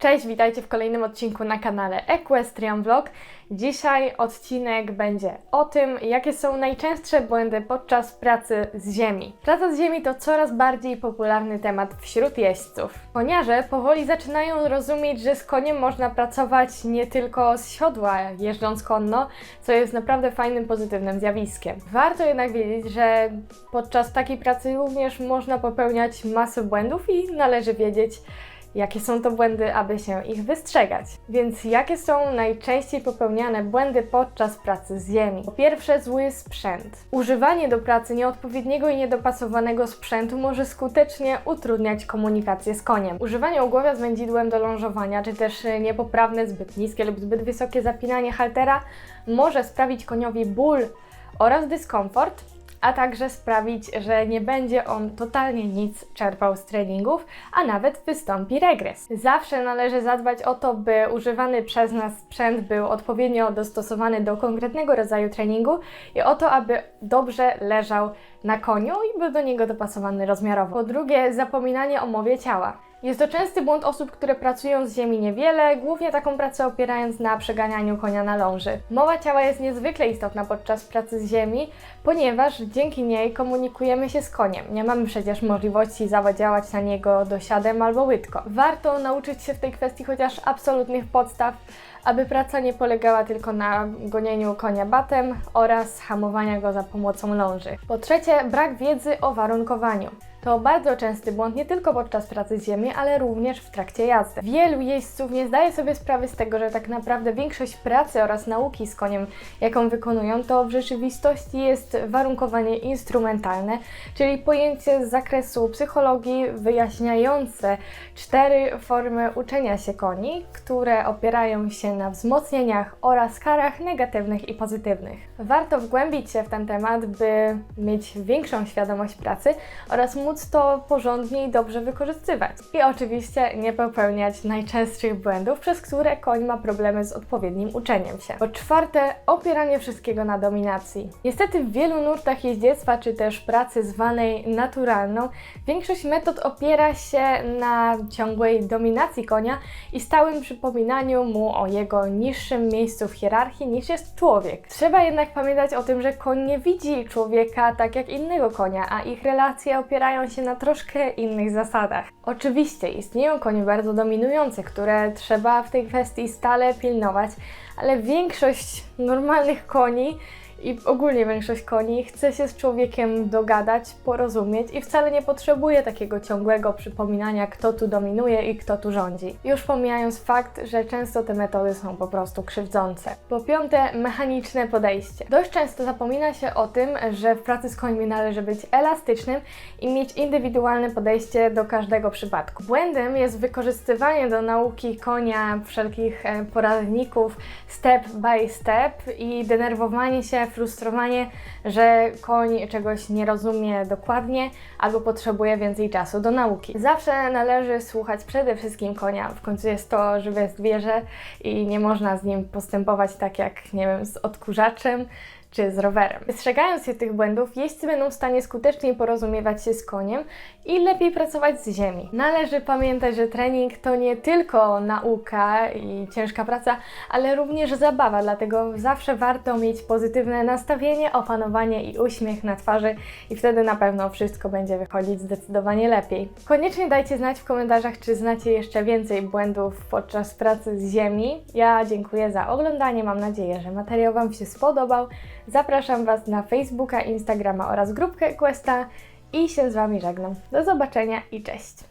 Cześć, witajcie w kolejnym odcinku na kanale Equestrian Vlog. Dzisiaj odcinek będzie o tym, jakie są najczęstsze błędy podczas pracy z ziemi. Praca z ziemi to coraz bardziej popularny temat wśród jeźdźców. Koniarze powoli zaczynają rozumieć, że z koniem można pracować nie tylko z siodła, jeżdżąc konno, co jest naprawdę fajnym, pozytywnym zjawiskiem. Warto jednak wiedzieć, że podczas takiej pracy również można popełniać masę błędów i należy wiedzieć, Jakie są to błędy, aby się ich wystrzegać? Więc jakie są najczęściej popełniane błędy podczas pracy z ziemi? Po pierwsze, zły sprzęt. Używanie do pracy nieodpowiedniego i niedopasowanego sprzętu może skutecznie utrudniać komunikację z koniem. Używanie ogłowia z wędzidłem do lążowania, czy też niepoprawne, zbyt niskie lub zbyt wysokie zapinanie haltera może sprawić koniowi ból oraz dyskomfort, a także sprawić, że nie będzie on totalnie nic czerpał z treningów, a nawet wystąpi regres. Zawsze należy zadbać o to, by używany przez nas sprzęt był odpowiednio dostosowany do konkretnego rodzaju treningu i o to, aby dobrze leżał na koniu i był do niego dopasowany rozmiarowo. Po drugie, zapominanie o mowie ciała. Jest to częsty błąd osób, które pracują z ziemi niewiele, głównie taką pracę opierając na przeganianiu konia na ląży. Mowa ciała jest niezwykle istotna podczas pracy z ziemi, ponieważ dzięki niej komunikujemy się z koniem. Nie mamy przecież możliwości zadziałać na niego dosiadem albo łydko. Warto nauczyć się w tej kwestii chociaż absolutnych podstaw, aby praca nie polegała tylko na gonieniu konia batem oraz hamowania go za pomocą ląży. Po trzecie, brak wiedzy o warunkowaniu. To bardzo częsty błąd nie tylko podczas pracy z ziemi, ale również w trakcie jazdy. Wielu jeźdźców nie zdaje sobie sprawy z tego, że tak naprawdę większość pracy oraz nauki z koniem, jaką wykonują, to w rzeczywistości jest warunkowanie instrumentalne, czyli pojęcie z zakresu psychologii wyjaśniające cztery formy uczenia się koni, które opierają się na wzmocnieniach oraz karach negatywnych i pozytywnych. Warto wgłębić się w ten temat, by mieć większą świadomość pracy oraz móc to porządnie i dobrze wykorzystywać. I oczywiście nie popełniać najczęstszych błędów, przez które koń ma problemy z odpowiednim uczeniem się. Po czwarte, opieranie wszystkiego na dominacji. Niestety w wielu nurtach jeździectwa, czy też pracy zwanej naturalną, większość metod opiera się na ciągłej dominacji konia i stałym przypominaniu mu o jego niższym miejscu w hierarchii niż jest człowiek. Trzeba jednak pamiętać o tym, że koń nie widzi człowieka tak jak innego konia, a ich relacje opierają się na troszkę innych zasadach. Oczywiście istnieją konie bardzo dominujące, które trzeba w tej kwestii stale pilnować, ale większość normalnych koni i ogólnie większość koni chce się z człowiekiem dogadać, porozumieć i wcale nie potrzebuje takiego ciągłego przypominania, kto tu dominuje i kto tu rządzi. Już pomijając fakt, że często te metody są po prostu krzywdzące. Po piąte, mechaniczne podejście. Dość często zapomina się o tym, że w pracy z końmi należy być elastycznym i mieć indywidualne podejście do każdego przypadku. Błędem jest wykorzystywanie do nauki konia wszelkich e, poradników step by step i denerwowanie się frustrowanie, że koń czegoś nie rozumie dokładnie albo potrzebuje więcej czasu do nauki. Zawsze należy słuchać przede wszystkim konia. W końcu jest to żywe zwierzę i nie można z nim postępować tak jak, nie wiem, z odkurzaczem czy z rowerem. Wystrzegając się tych błędów, jeźdźcy będą w stanie skuteczniej porozumiewać się z koniem i lepiej pracować z ziemi. Należy pamiętać, że trening to nie tylko nauka i ciężka praca, ale również zabawa, dlatego zawsze warto mieć pozytywne nastawienie, opanowanie i uśmiech na twarzy i wtedy na pewno wszystko będzie wychodzić zdecydowanie lepiej. Koniecznie dajcie znać w komentarzach, czy znacie jeszcze więcej błędów podczas pracy z ziemi. Ja dziękuję za oglądanie, mam nadzieję, że materiał Wam się spodobał. Zapraszam Was na Facebooka, Instagrama oraz grupkę Questa i się z Wami żegnam. Do zobaczenia i cześć!